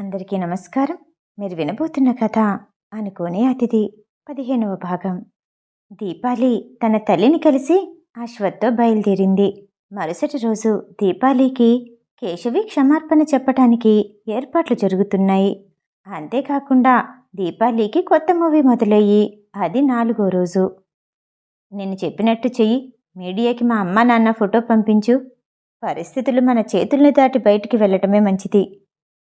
అందరికీ నమస్కారం. మీరు వినబోతున్న కథ అనుకోని అతిథి పదిహేనవ భాగం. దీపాలి తన తల్లిని కలిసి అశ్వత్తో బయలుదేరింది. మరుసటి రోజు దీపాలికి కేశవి క్షమార్పణ చెప్పటానికి ఏర్పాట్లు జరుగుతున్నాయి. అంతేకాకుండా దీపాలికి కొత్త మూవీ మొదలయ్యి అది నాలుగో రోజు. నేను చెప్పినట్టు చెయ్యి. మీడియాకి మా అమ్మ నాన్న ఫోటో పంపించు. పరిస్థితులు మన చేతుల్ని దాటి బయటికి వెళ్ళటమే మంచిది.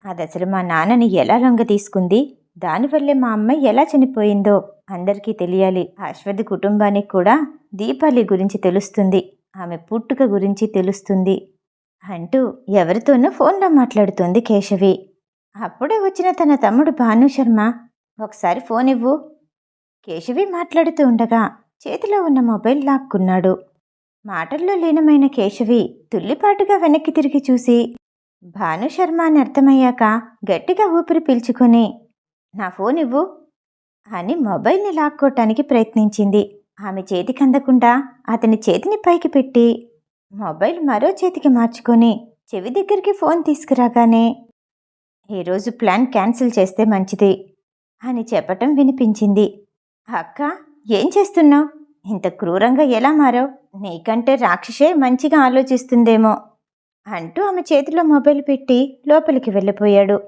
ఆ అసలు మా నాన్నని ఎలా లొంగ తీసుకుంది? దానివల్లే మా అమ్మ ఎలా చనిపోయిందో అందరికీ తెలియాలి. అశ్వథ్ కుటుంబానికి కూడా దీపాలి గురించి తెలుస్తుంది. ఆమె పుట్టుక గురించి తెలుస్తుంది. అంటూ ఎవరితోనూ ఫోన్లో మాట్లాడుతుంది కేశవి. అప్పుడే వచ్చిన తన తమ్ముడు భాను శర్మ ఒకసారి ఫోన్ ఇవ్వు. కేశవి మాట్లాడుతూ ఉండగా చేతిలో ఉన్న మొబైల్ లాక్కున్నాడు. మాటల్లో లీనమైన కేశవి తుల్లిపాటుగా వెనక్కి తిరిగి చూసి భాను శర్మ అని అర్థమయ్యాక గట్టిగా ఊపిరి పీల్చుకుని నా ఫోన్ ఇవ్వు అని మొబైల్ని లాక్కోటానికి ప్రయత్నించింది. ఆమె చేతికి అందకుండా అతని చేతిని పైకి పెట్టి మొబైల్ మరో చేతికి మార్చుకొని చెవి దగ్గరికి ఫోన్ తీసుకురాగానే ఈరోజు ప్లాన్ క్యాన్సిల్ చేస్తే మంచిది అని చెప్పటం వినిపించింది. అక్క ఏం చేస్తున్నావు? ఇంత క్రూరంగా ఎలా మారావు? నీకంటే రాక్షసే మంచిగా ఆలోచిస్తుందేమో అంటూ ఆమె చేతిలో మొబైల్ పెట్టి లోపలికి వెళ్ళిపోయాడు.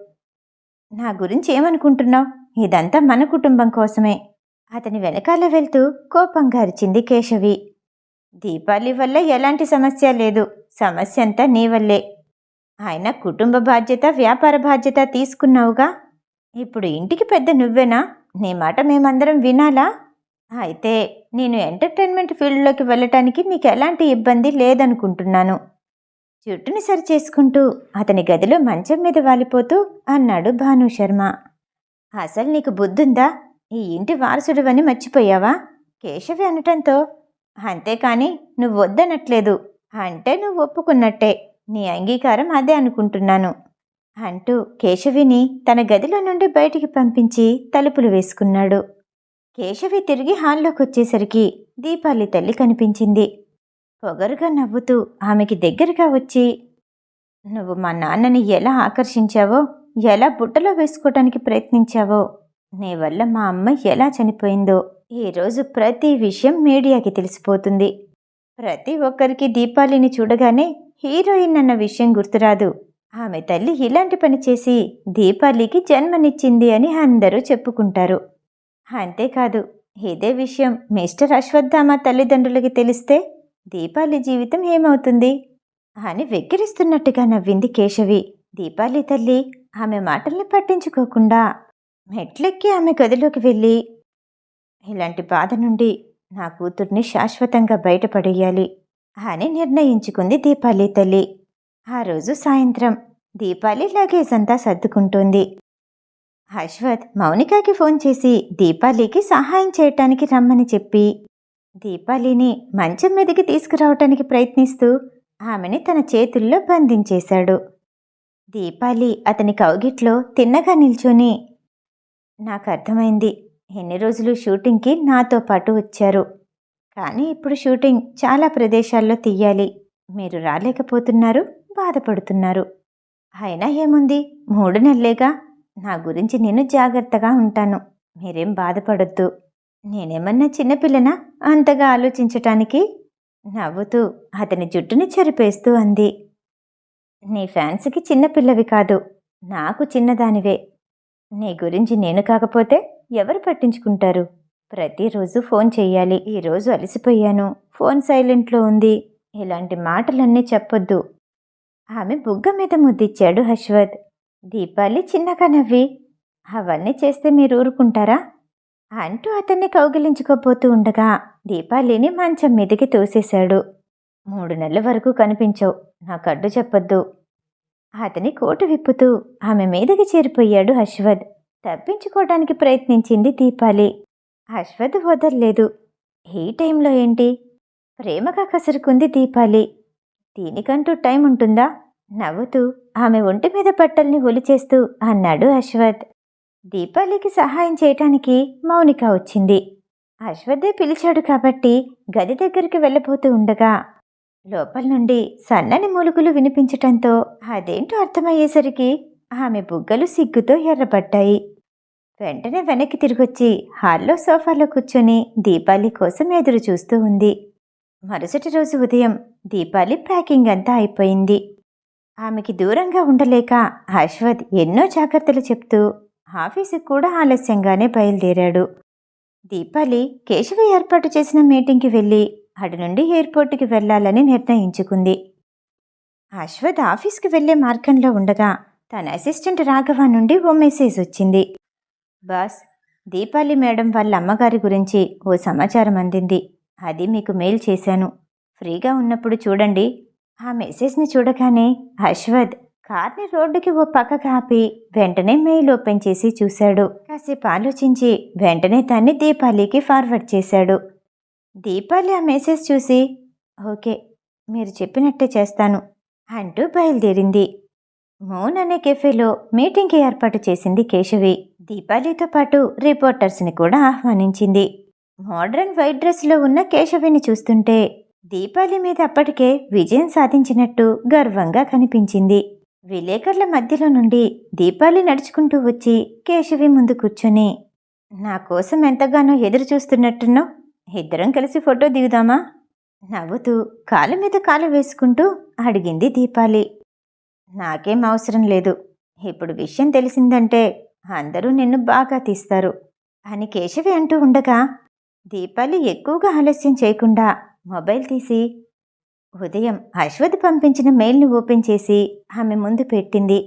నా గురించి ఏమనుకుంటున్నావు? ఇదంతా మన కుటుంబం కోసమే. అతని వెనకాల వెళ్తూ కోపంగా అరిచింది కేశవి. దీపావళి వల్ల ఎలాంటి సమస్య లేదు. సమస్య అంతా నీ వల్లే. ఆయన కుటుంబ బాధ్యత వ్యాపార బాధ్యత తీసుకున్నావుగా. ఇప్పుడు ఇంటికి పెద్ద నువ్వేనా? నీ మాట మేమందరం వినాలా? అయితే నేను ఎంటర్టైన్మెంట్ ఫీల్డ్లోకి వెళ్ళటానికి నీకు ఎలాంటి ఇబ్బంది లేదనుకుంటున్నాను. జుట్టుని సరి చేసుకుంటూ అతని గదిలో మంచం మీద వాలిపోతూ అన్నాడు భాను శర్మ. అసలు నీకు బుద్ధుందా? ఈ ఇంటి వారసుడివని మర్చిపోయావా? కేశవి అనటంతో అంతేకాని నువ్వు వద్దనట్లేదు అంటే నువ్వు ఒప్పుకున్నట్టే నీ అంగీకారం అదే అనుకుంటున్నాను. అంటూ కేశవిని తన గదిలో నుండి బయటికి పంపించి తలుపులు వేసుకున్నాడు. కేశవి తిరిగి హాల్లోకి వచ్చేసరికి దీపాలి తల్లి కనిపించింది. పొగరుగా నవ్వుతూ ఆమెకి దగ్గరగా వచ్చి నువ్వు మా నాన్నని ఎలా ఆకర్షించావో ఎలా బుట్టలో వేసుకోవటానికి ప్రయత్నించావో నీ వల్ల మా అమ్మ ఎలా చనిపోయిందో ఈరోజు ప్రతి విషయం మీడియాకి తెలిసిపోతుంది. ప్రతి ఒక్కరికి దీపాలిని చూడగానే హీరోయిన్ అన్న విషయం గుర్తురాదు. ఆమె తల్లి ఇలాంటి పని చేసి దీపాలికి జన్మనిచ్చింది అని అందరూ చెప్పుకుంటారు. అంతేకాదు ఇదే విషయం మిస్టర్ అశ్వత్థామ తల్లిదండ్రులకి తెలిస్తే దీపాలి జీవితం ఏమవుతుంది? అని వెక్కిరిస్తున్నట్టుగా నవ్వింది కేశవి. దీపాలి తల్లి ఆమె మాటల్ని పట్టించుకోకుండా మెట్లెక్కి ఆమె గదిలోకి వెళ్ళి ఇలాంటి బాధ నుండి నా కూతుర్ని శాశ్వతంగా బయటపడేయాలి అని నిర్ణయించుకుంది దీపాలి తల్లి. ఆ రోజు సాయంత్రం దీపాలి లగేజ్ అంతా సర్దుకుంటోంది. అశ్వత్ మౌనికాకి ఫోన్ చేసి దీపాలికి సహాయం చేయటానికి రమ్మని చెప్పి దీపాలిని మంచం మీదకి తీసుకురావటానికి ప్రయత్నిస్తూ ఆమెని తన చేతుల్లో బంధించేశాడు. దీపాలి అతని కౌగిట్లో తిన్నగా నిల్చొని నాకు అర్థమైంది. ఎన్ని రోజులు షూటింగ్కి నాతో పాటు వచ్చారు. కానీ ఇప్పుడు షూటింగ్ చాలా ప్రదేశాల్లో తీయాలి. మీరు రాలేకపోతున్నారు బాధపడుతున్నారు. అయినా ఏముంది? మూడు నెలలేగా. నా గురించి నేను జాగ్రత్తగా ఉంటాను. మీరేం బాధపడొద్దు. నేనేమన్నా చిన్నపిల్లనా అంతగా ఆలోచించటానికి? నవ్వుతూ అతని జుట్టుని చెరిపేస్తూ అంది. నీ ఫ్యాన్స్కి చిన్నపిల్లవి కాదు నాకు చిన్నదానివే. నీ గురించి నేను కాకపోతే ఎవరు పట్టించుకుంటారు? ప్రతిరోజు ఫోన్ చెయ్యాలి ఈరోజు అలసిపోయాను ఫోన్ సైలెంట్లో ఉంది ఇలాంటి మాటలన్నీ చెప్పొద్దు. ఆమె బుగ్గ మీద ముద్దిచ్చాడు హర్షవత్ దీపాలి చిన్నగా నవ్వి అవన్నీ చేస్తే మీరు ఊరుకుంటారా? అంటూ అతన్ని కౌగిలించుకోపోతూ ఉండగా దీపాలిని మంచం మీదకి తోసేశాడు. మూడు నెలల వరకు కనిపించవు. నా కడ్డు చెప్పొద్దు. అతని కోటు విప్పుతూ ఆమె మీదకి చేరిపోయాడు అశ్వథ్ తప్పించుకోవడానికి ప్రయత్నించింది దీపాలి. అశ్వథ్ వదల్లేదు. ఈ టైంలో ఏంటి? ప్రేమగా కసురుకుంది దీపాలి. దీనికంటూ టైం ఉంటుందా? నవ్వుతూ ఆమె ఒంటి మీద బట్టల్ని ఒలిచేస్తూ అన్నాడు అశ్వథ్ దీపాలికి సహాయం చేయటానికి మౌనిక వచ్చింది. అశ్వథే పిలిచాడు కాబట్టి గది దగ్గరికి వెళ్ళబోతూ ఉండగా లోపల నుండి సన్నని మూలుగులు వినిపించటంతో అదేంటో అర్థమయ్యేసరికి ఆమె బుగ్గలు సిగ్గుతో ఎర్రబడ్డాయి. వెంటనే వెనక్కి తిరిగొచ్చి హాల్లో సోఫాలో కూర్చొని దీపాలి కోసం ఎదురు చూస్తూ ఉంది. మరుసటి రోజు ఉదయం దీపాలి ప్యాకింగ్ అంతా అయిపోయింది. ఆమెకి దూరంగా ఉండలేక అశ్వథ్ ఎన్నో జాగ్రత్తలు చెప్తూ ఆఫీసుకు కూడా ఆలస్యంగానే బయలుదేరాడు. దీపాలి కేశవ ఏర్పాటు చేసిన మీటింగ్కి వెళ్ళి అటు నుండి ఎయిర్పోర్టుకి వెళ్ళాలని నిర్ణయించుకుంది. అశ్వథ్ ఆఫీస్కి వెళ్ళే మార్గంలో ఉండగా తన అసిస్టెంట్ రాఘవ నుండి ఓ మెసేజ్ వచ్చింది. బాస్ దీపాలి మేడం వాళ్ళ అమ్మగారి గురించి ఓ సమాచారం అందింది. అది మీకు మెయిల్ చేశాను. ఫ్రీగా ఉన్నప్పుడు చూడండి. ఆ మెసేజ్ని చూడగానే అశ్వథ్ కార్ని రోడ్డుకి ఓ పక్కకు ఆపి వెంటనే మెయిల్ ఓపెన్ చేసి చూశాడు. కాసేపు ఆలోచించి వెంటనే దాన్ని దీపాలికి ఫార్వర్డ్ చేశాడు. దీపాలి ఆ మెసేజ్ చూసి ఓకే మీరు చెప్పినట్టే చేస్తాను అంటూ బయలుదేరింది. మోన్ అనే కెఫేలో మీటింగ్కి ఏర్పాటు చేసింది కేశవి. దీపాలితో పాటు రిపోర్టర్స్ని కూడా ఆహ్వానించింది. మోడ్రన్ వైట్ డ్రెస్లో ఉన్న కేశవిని చూస్తుంటే దీపాలి మీద అప్పటికే విజయం సాధించినట్టు గర్వంగా కనిపించింది. విలేకరుల మధ్యలో నుండి దీపాలి నడుచుకుంటూ వచ్చి కేశవి ముందు కూర్చొని నా కోసం ఎంతగానో ఎదురు చూస్తున్నట్టున్నావు. ఇద్దరం కలిసి ఫోటో దిగుదామా? నవ్వుతూ కాలు మీద కాలు వేసుకుంటూ అడిగింది దీపాలి. నాకేం అవసరం లేదు. ఇప్పుడు విషయం తెలిసిందంటే అందరూ నిన్ను బాగా తీస్తారు అని కేశవి అంటూ ఉండగా దీపాలి ఎక్కువగా ఆలస్యం చేయకుండా మొబైల్ తీసి ఉదయం అశ్వథ్ పంపించిన మెయిల్ని ఓపెన్ చేసి ఆమె ముందు పెట్టింది.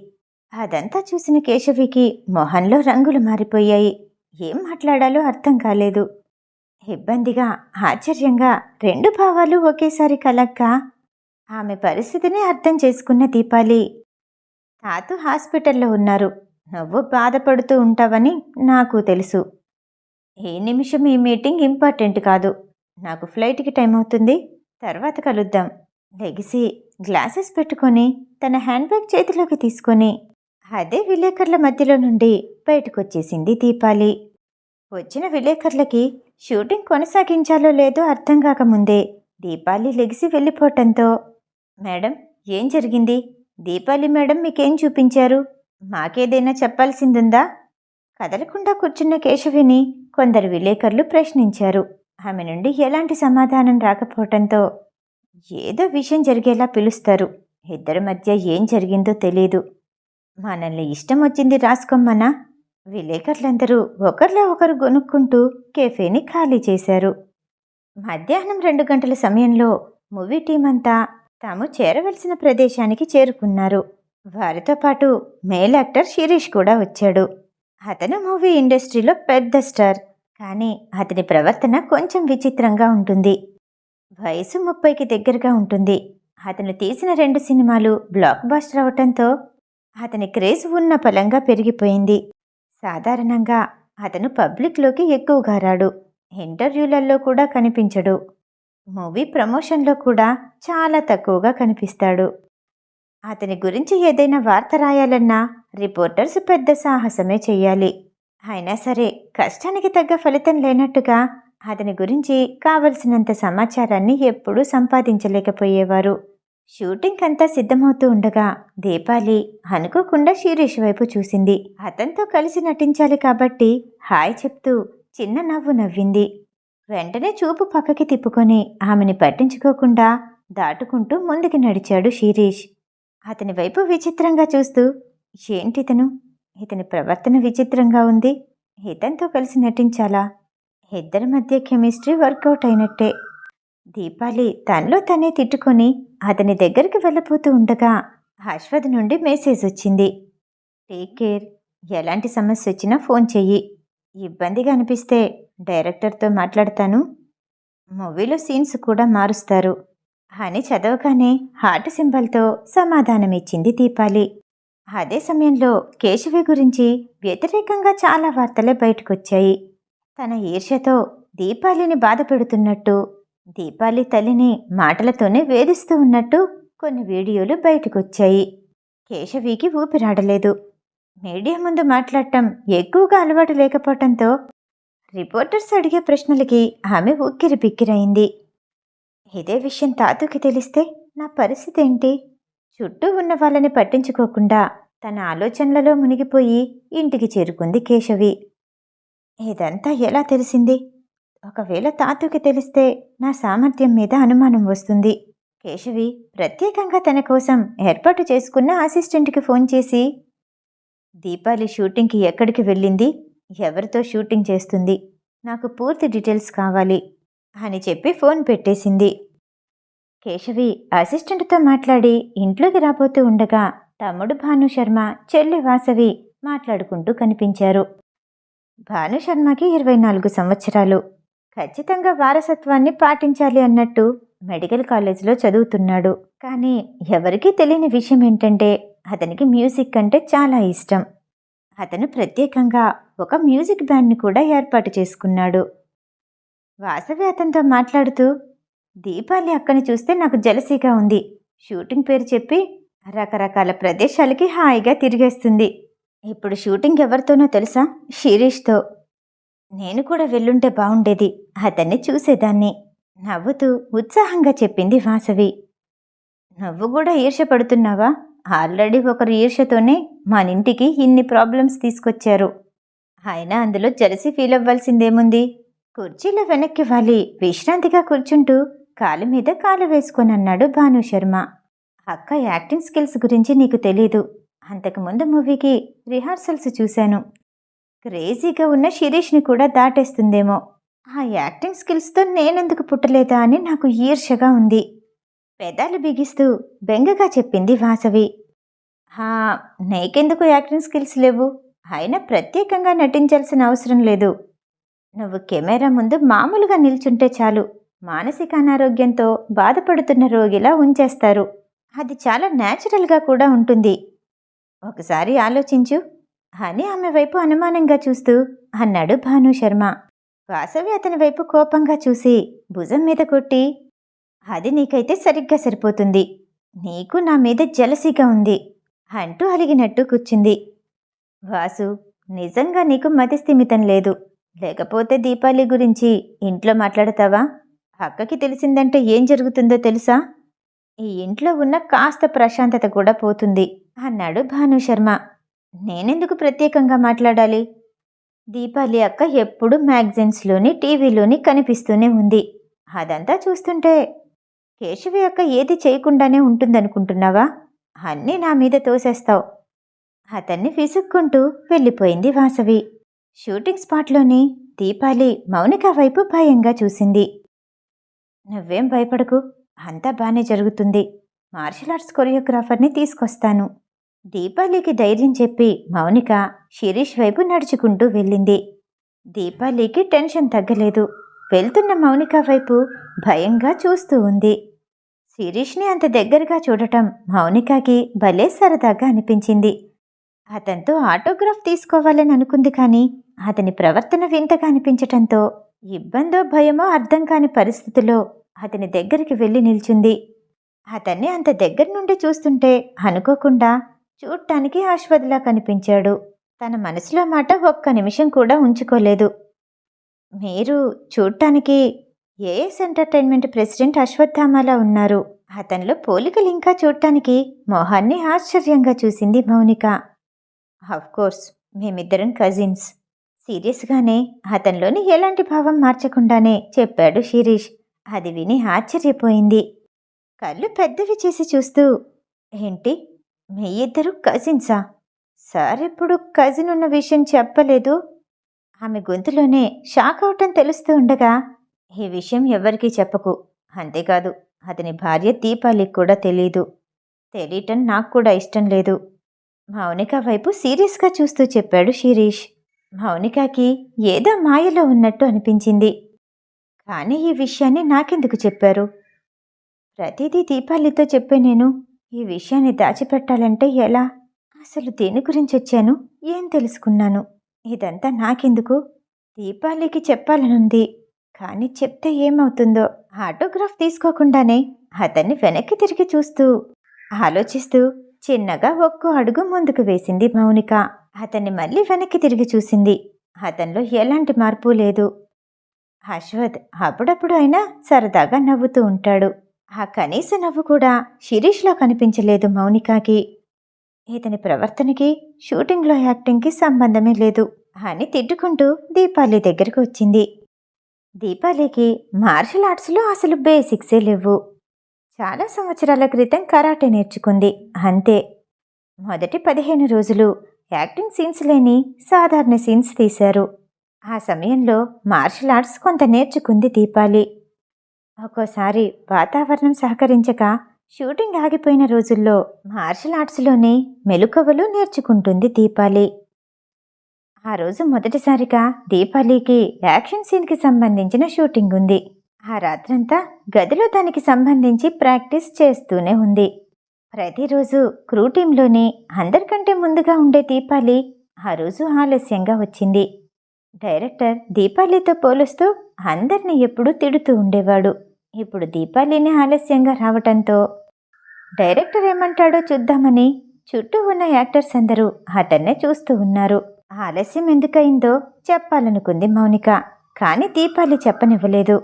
అదంతా చూసిన కేశవికి మొహంలో రంగులు మారిపోయాయి. ఏం మాట్లాడాలో అర్థం కాలేదు. ఇబ్బందిగా ఆశ్చర్యంగా రెండు భావాలు ఒకేసారి కలక్క. ఆమె పరిస్థితిని అర్థం చేసుకున్న దీపాలి తాతు హాస్పిటల్లో ఉన్నారు. నువ్వు బాధపడుతూ ఉంటావని నాకు తెలుసు. ఏ నిమిషం ఈ మీటింగ్ ఇంపార్టెంట్ కాదు. నాకు ఫ్లైట్కి టైం అవుతుంది తర్వాత కలుద్దాం. లెగిసి గ్లాసెస్ పెట్టుకొని తన హ్యాండ్ బ్యాగ్ చేతిలోకి తీసుకొని అదే విలేకరుల మధ్యలో నుండి బయటకొచ్చేసింది దీపాలి. వచ్చిన విలేకరులకి షూటింగ్ కొనసాగించాలో లేదో అర్థం కాకముందే దీపాలి లెగిసి వెళ్ళిపోవటంతో మేడం ఏం జరిగింది? దీపాలి మేడం మీకేం చూపించారు? మాకేదైనా చెప్పాల్సిందుందా? కదలకుండా కూర్చున్న కేశవిని కొందరు విలేకరులు ప్రశ్నించారు. ఆమె నుండి ఎలాంటి సమాధానం రాకపోవటంతో ఏదో విషయం జరిగేలా పిలుస్తారు. ఇద్దరి మధ్య ఏం జరిగిందో తెలియదు మనల్ని ఇష్టం వచ్చింది రాసుకోమ్మనా? విలేకరులందరూ ఒకరిలో ఒకరు గొనుక్కుంటూ కెఫేని ఖాళీ చేశారు. మధ్యాహ్నం రెండు గంటల సమయంలో మూవీ టీం అంతా తాము చేరవలసిన ప్రదేశానికి చేరుకున్నారు. వారితో పాటు మేల్ యాక్టర్ శిరీష్ కూడా వచ్చాడు. అతను మూవీ ఇండస్ట్రీలో పెద్ద స్టార్. కానీ అతని ప్రవర్తన కొంచెం విచిత్రంగా ఉంటుంది. వయసు ముప్పైకి దగ్గరగా ఉంటుంది. అతను తీసిన రెండు సినిమాలు బ్లాక్ బాస్టర్ అవటంతో అతని క్రేజ్ ఉన్న పలంగా పెరిగిపోయింది. సాధారణంగా అతను పబ్లిక్లోకి ఎక్కువగా రాడు. ఇంటర్వ్యూలలో కూడా కనిపించడు. మూవీ ప్రమోషన్లో కూడా చాలా తక్కువగా కనిపిస్తాడు. అతని గురించి ఏదైనా వార్త రాయాలన్నా రిపోర్టర్స్ పెద్ద సాహసమే చెయ్యాలి అయినా సరే కష్టానికి తగ్గ ఫలితం లేనట్టుగా అతని గురించి కావలసినంత సమాచారాన్ని ఎప్పుడూ సంపాదించలేకపోయేవారు. షూటింగ్ అంతా సిద్ధమవుతూ ఉండగా దీపాలి అనుకోకుండా శిరీష్ వైపు చూసింది. అతనితో కలిసి నటించాలి కాబట్టి హాయ్ చెప్తూ చిన్న నవ్వు నవ్వింది. వెంటనే చూపు పక్కకి తిప్పుకొని ఆమెని పట్టించుకోకుండా దాటుకుంటూ ముందుకి నడిచాడు శిరీష్. అతని వైపు విచిత్రంగా చూస్తూ ఏంటితను? ఇతని ప్రవర్తన విచిత్రంగా ఉంది. ఇతనితో కలిసి నటించాలా? ఇద్దరి మధ్య కెమిస్ట్రీ వర్కౌట్ అయినట్టే. దీపాలి తనలో తనే తిట్టుకొని అతని దగ్గరికి వెళ్ళబోతూ ఉండగా అశ్వథ్ నుండి మెసేజ్ వచ్చింది. Take care. ఎలాంటి సమస్య వచ్చినా ఫోన్ చెయ్యి. ఇబ్బందిగా అనిపిస్తే డైరెక్టర్తో మాట్లాడతాను. మూవీలో సీన్స్ కూడా మారుస్తారు అని చదవగానే హార్ట్ సింబల్తో సమాధానమిచ్చింది దీపాలి. అదే సమయంలో కేశవి గురించి వ్యతిరేకంగా చాలా వార్తలే బయటకొచ్చాయి. తన ఈర్ష్యతో దీపాలిని బాధ పెడుతున్నట్టు దీపాలి తల్లిని మాటలతోనే వేధిస్తూ ఉన్నట్టు కొన్ని వీడియోలు బయటకొచ్చాయి. కేశవికి ఊపిరాడలేదు. మీడియా ముందు మాట్లాడటం ఎక్కువగా అలవాటు లేకపోవటంతో రిపోర్టర్స్ అడిగే ప్రశ్నలకి ఆమె ఉక్కిరి బిక్కిరైంది. ఇదే విషయం తాతూకి తెలిస్తే నా పరిస్థితి ఏంటి? చుట్టూ ఉన్న వాళ్ళని పట్టించుకోకుండా తన ఆలోచనలలో మునిగిపోయి ఇంటికి చేరుకుంది కేశవి. ఇదంతా ఎలా తెలిసింది? ఒకవేళ తాతుకి తెలిస్తే నా సామర్థ్యం మీద అనుమానం వస్తుంది. కేశవి ప్రత్యేకంగా తన కోసం ఏర్పాటు చేసుకున్న అసిస్టెంట్కి ఫోన్ చేసి దీపాలి షూటింగ్కి ఎక్కడికి వెళ్ళింది? ఎవరితో షూటింగ్ చేస్తుంది? నాకు పూర్తి డీటెయిల్స్ కావాలి అని చెప్పి ఫోన్ పెట్టేసింది. కేశవి అసిస్టెంట్తో మాట్లాడి ఇంట్లోకి రాబోతూ ఉండగా తమ్ముడు భాను శర్మ చెల్లి వాసవి మాట్లాడుకుంటూ కనిపించారు. భాను శర్మకి ఇరవై నాలుగు సంవత్సరాలు. ఖచ్చితంగా వారసత్వాన్ని పాటించాలి అన్నట్టు మెడికల్ కాలేజీలో చదువుతున్నాడు. కానీ ఎవరికీ తెలియని విషయం ఏంటంటే అతనికి మ్యూజిక్ అంటే చాలా ఇష్టం. అతను ప్రత్యేకంగా ఒక మ్యూజిక్ బ్యాండ్ని కూడా ఏర్పాటు చేసుకున్నాడు. వాసవి అతనితో మాట్లాడుతూ దీపాలి అక్కని చూస్తే నాకు జలసీగా ఉంది. షూటింగ్ పేరు చెప్పి రకరకాల ప్రదేశాలకి హాయిగా తిరిగేస్తుంది. ఇప్పుడు షూటింగ్ ఎవరితోనో తెలుసా? శిరీష్తో. నేను కూడా వెళ్ళుంటే బాగుండేది అతన్ని చూసేదాన్ని. నవ్వుతూ ఉత్సాహంగా చెప్పింది వాసవి. నువ్వు కూడా ఈర్షపడుతున్నావా ఆల్రెడీ ఒకరు ఈర్షతోనే మా మనింటికి ఇన్ని ప్రాబ్లమ్స్ తీసుకొచ్చారు. అయినా అందులో జలసి ఫీల్ అవ్వాల్సిందేముంది? కుర్చీలో వెనక్కి వాలి. విశ్రాంతిగా కూర్చుంటూ కాలు మీద కాలు వేసుకొని అన్నాడు భాను శర్మ. అక్క యాక్టింగ్ స్కిల్స్ గురించి నీకు తెలీదు. అంతకుముందు మూవీకి రిహార్సల్స్ చూశాను. క్రేజీగా ఉన్న శిరీష్ని కూడా దాటేస్తుందేమో. ఆ యాక్టింగ్ స్కిల్స్తో నేనెందుకు పుట్టలేదా అని నాకు ఈర్షగా ఉంది. పెదాలు బిగిస్తూ బెంగగా చెప్పింది వాసవి. హా నీకెందుకు యాక్టింగ్ స్కిల్స్ లేవు? అయినా ప్రత్యేకంగా నటించాల్సిన అవసరం లేదు. నువ్వు కెమెరా ముందు మామూలుగా నిల్చుంటే చాలు. మానసిక అనారోగ్యంతో బాధపడుతున్న రోగిలా ఉంచేస్తారు. అది చాలా న్యాచురల్గా కూడా ఉంటుంది. ఒకసారి ఆలోచించు. అని ఆమె వైపు అనుమానంగా చూస్తూ అన్నాడు భాను శర్మ. వాసవి అతని వైపు కోపంగా చూసి భుజం మీద కొట్టి అది నీకైతే సరిగ్గా సరిపోతుంది. నీకు నా మీద జలసిగా ఉంది అంటూ అలిగినట్టు కూర్చుంది. వాసు నిజంగా నీకు మతిస్థిమితం లేదు. లేకపోతే దీపాలి గురించి ఇంట్లో మాట్లాడతావా? అక్కకి తెలిసిందంటే ఏం జరుగుతుందో తెలుసా? ఈ ఇంట్లో ఉన్న కాస్త ప్రశాంతత కూడా పోతుంది అన్నాడు భాను శర్మ. నేనెందుకు ప్రత్యేకంగా మాట్లాడాలి? దీపాలి అక్క ఎప్పుడు మ్యాగజైన్స్లోని టీవీలోని కనిపిస్తూనే ఉంది. అదంతా చూస్తుంటే కేశవి అక్క ఏది చేయకుండానే ఉంటుందనుకుంటున్నావా? అన్నీ నా మీద తోసేస్తావు. అతన్ని విసుక్కుంటూ వెళ్ళిపోయింది వాసవి. షూటింగ్ స్పాట్లోని దీపాలి మౌనిక వైపు భయంగా చూసింది. నువ్వేం భయపడకు అంతా బాగానే జరుగుతుంది. మార్షల్ ఆర్ట్స్ కొరియోగ్రాఫర్ని తీసుకొస్తాను. దీపాలికి ధైర్యం చెప్పి మౌనిక శిరీష్ వైపు నడుచుకుంటూ వెళ్ళింది. దీపాలికి టెన్షన్ తగ్గలేదు. వెళ్తున్న మౌనిక వైపు భయంగా చూస్తూ ఉంది. శిరీష్ని అంత దగ్గరగా చూడటం మౌనికకి భలే సరదాగా అనిపించింది. అతనితో ఆటోగ్రాఫ్ తీసుకోవాలని అనుకుంది కానీ అతని ప్రవర్తన వింతగా అనిపించటంతో ఇబ్బందో భయమో అర్థం కాని పరిస్థితిలో అతని దగ్గరికి వెళ్ళి నిల్చుంది. అతన్ని అంత దగ్గర నుండి చూస్తుంటే అనుకోకుండా చూడటానికి ఆశ్వదిలా కనిపించాడు. తన మనసులో మాట ఒక్క నిమిషం కూడా ఉంచుకోలేదు. మీరు చూడటానికి ఏఎస్ ఎంటర్టైన్మెంట్ ప్రెసిడెంట్ అశ్వత్థామలా ఉన్నారు? అతనిలో పోలికలు ఇంకా చూడటానికి మొహాన్ని ఆశ్చర్యంగా చూసింది మౌనిక. కోర్స్ మేమిద్దరం కజిన్స్ సీరియస్గానే అతనిలోని ఎలాంటి భావం మార్చకుండానే చెప్పాడు శిరీష్. అది విని ఆశ్చర్యపోయింది. కళ్ళు పెద్దవి చేసి చూస్తూ ఏంటి? మీ ఇద్దరు కజిన్సా? సార్ ఎప్పుడు కజిన్ ఉన్న విషయం చెప్పలేదు. ఆమె గొంతులోనే షాక్ అవటం తెలుస్తూ ఉండగా ఈ విషయం ఎవరికీ చెప్పకు. అంతేకాదు అతని భార్య దీపాలికి కూడా తెలియదు తెలియటం నాకు కూడా ఇష్టం లేదు. మౌనిక వైపు సీరియస్గా చూస్తూ చెప్పాడు శిరీష్. మౌనికకి ఏదో మాయలో ఉన్నట్టు అనిపించింది. కానీ ఈ విషయాన్ని నాకెందుకు చెప్పారు? ప్రతిదీ దీపాలితో చెప్పే నేను. ఈ విషయాన్ని దాచిపెట్టాలంటే ఎలా? అసలు దేని గురించి వచ్చాను? ఏం తెలుసుకున్నాను? ఇదంతా నాకెందుకు? దీపాలికి చెప్పాలనుంది. కానీ చెప్తే ఏమవుతుందో? ఆటోగ్రాఫ్ తీసుకోకుండానే అతన్ని వెనక్కి తిరిగి చూస్తూ ఆలోచిస్తూ చిన్నగా ఒక్కో అడుగు ముందుకు వేసింది మౌనిక. అతన్ని మళ్ళీ వెనక్కి తిరిగి చూసింది. అతనిలో ఎలాంటి మార్పు లేదు. అశ్వత్ అప్పుడప్పుడు అయినా సరదాగా నవ్వుతూ ఉంటాడు. ఆ కనీస నవ్వు కూడా శిరీష్లో కనిపించలేదు మౌనికాకి. ఇతని ప్రవర్తనకి షూటింగ్లో యాక్టింగ్కి సంబంధమే లేదు అని తిట్టుకుంటూ దీపాలి దగ్గరికి వచ్చింది. దీపాలికి మార్షల్ ఆర్ట్స్లో అసలు బేసిక్సే లేవు. చాలా సంవత్సరాల క్రితం కరాటే నేర్చుకుంది అంతే. మొదటి పదిహేను రోజులు యాక్టింగ్ సీన్స్ లేని సాధారణ సీన్స్ తీశారు. ఆ సమయంలో మార్షల్ ఆర్ట్స్ కొంత నేర్చుకుంది దీపాలి. ఒక్కోసారి వాతావరణం సహకరించక షూటింగ్ ఆగిపోయిన రోజుల్లో మార్షల్ ఆర్ట్స్లోనే మెలుకవలు నేర్చుకుంటుంది దీపాలి. ఆ రోజు మొదటిసారిగా దీపాలికి యాక్షన్ సీన్కి సంబంధించిన షూటింగ్ ఉంది. ఆ రాత్రంతా గదిలో దానికి సంబంధించి ప్రాక్టీస్ చేస్తూనే ఉంది. ప్రతిరోజు క్రూ టీంలోనే అందరికంటే ముందుగా ఉండే దీపాలి ఆ రోజు ఆలస్యంగా వచ్చింది. డైరెక్టర్ దీపాలితో పోలుస్తూ అందరినీ ఎప్పుడూ తిడుతూ ఉండేవాడు. ఇప్పుడు దీపాలిని ఆలస్యంగా రావటంతో డైరెక్టర్ ఏమంటాడో చూద్దామని చుట్టూ ఉన్న యాక్టర్స్ అందరూ అతన్నే చూస్తూ ఉన్నారు. ఆలస్యం ఎందుకయిందో చెప్పాలనుకుంది మౌనిక కానీ దీపాలి చెప్పనివ్వలేదు.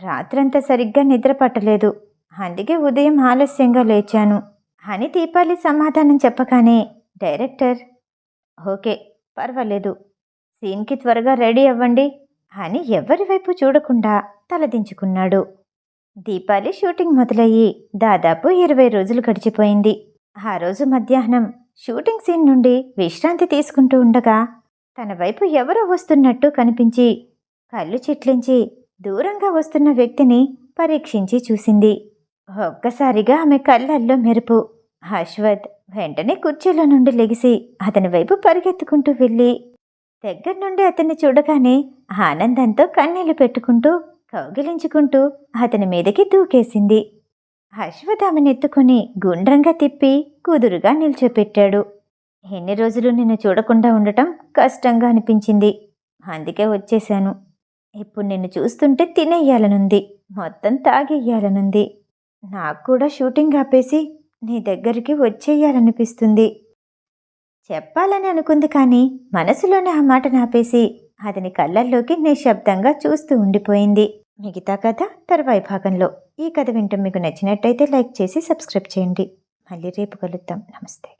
రాత్రంతా సరిగ్గా నిద్ర పట్టలేదు. అందుకే ఉదయం ఆలస్యంగా లేచాను అని దీపాలి సమాధానం చెప్పగానే డైరెక్టర్ ఓకే పర్వాలేదు సీన్కి త్వరగా రెడీ అవ్వండి అని ఎవరి వైపు చూడకుండా తలదించుకున్నాడు. దీపాలి షూటింగ్ మొదలయ్యి దాదాపు ఇరవై రోజులు గడిచిపోయింది. ఆ రోజు మధ్యాహ్నం షూటింగ్ సీన్ నుండి విశ్రాంతి తీసుకుంటూ ఉండగా తన వైపు ఎవరో వస్తున్నట్టు కనిపించి కళ్ళు చిట్లించి దూరంగా వస్తున్న వ్యక్తిని పరీక్షించి చూసింది. ఒక్కసారిగా ఆమె కళ్ళల్లో మెరుపు. అశ్వత్ వెంటనే కుర్చీలో నుండి లెగిసి అతని వైపు పరిగెత్తుకుంటూ వెళ్ళి దగ్గర నుండి అతన్ని చూడగానే ఆనందంతో కన్నీళ్ళు పెట్టుకుంటూ కౌగిలించుకుంటూ అతని మీదకి దూకేసింది. అశ్వత్ ఎత్తుకుని గుండ్రంగా తిప్పి కుదురుగా నిల్చోపెట్టాడు. ఎన్ని రోజులు నిన్ను చూడకుండా ఉండటం కష్టంగా అనిపించింది. అందుకే వచ్చేశాను. ఇప్పుడు నిన్ను చూస్తుంటే తినేయాలనుంది. మొత్తం తాగేయాలనుంది. నాకు కూడా షూటింగ్ ఆపేసి నీ దగ్గరికి వచ్చేయాలనిపిస్తుంది. చెప్పాలని అనుకుంది కానీ మనసులోనే ఆ మాట నాపేసి అతని కళ్ళల్లోకి నిశ్శబ్దంగా చూస్తూ ఉండిపోయింది. మిగతా కథ తర్వాయి భాగంలో ఈ కథ వింటూ మీకు నచ్చినట్టయితే లైక్ చేసి సబ్స్క్రైబ్ చేయండి. మళ్ళీ రేపు కలుద్దాం. నమస్తే.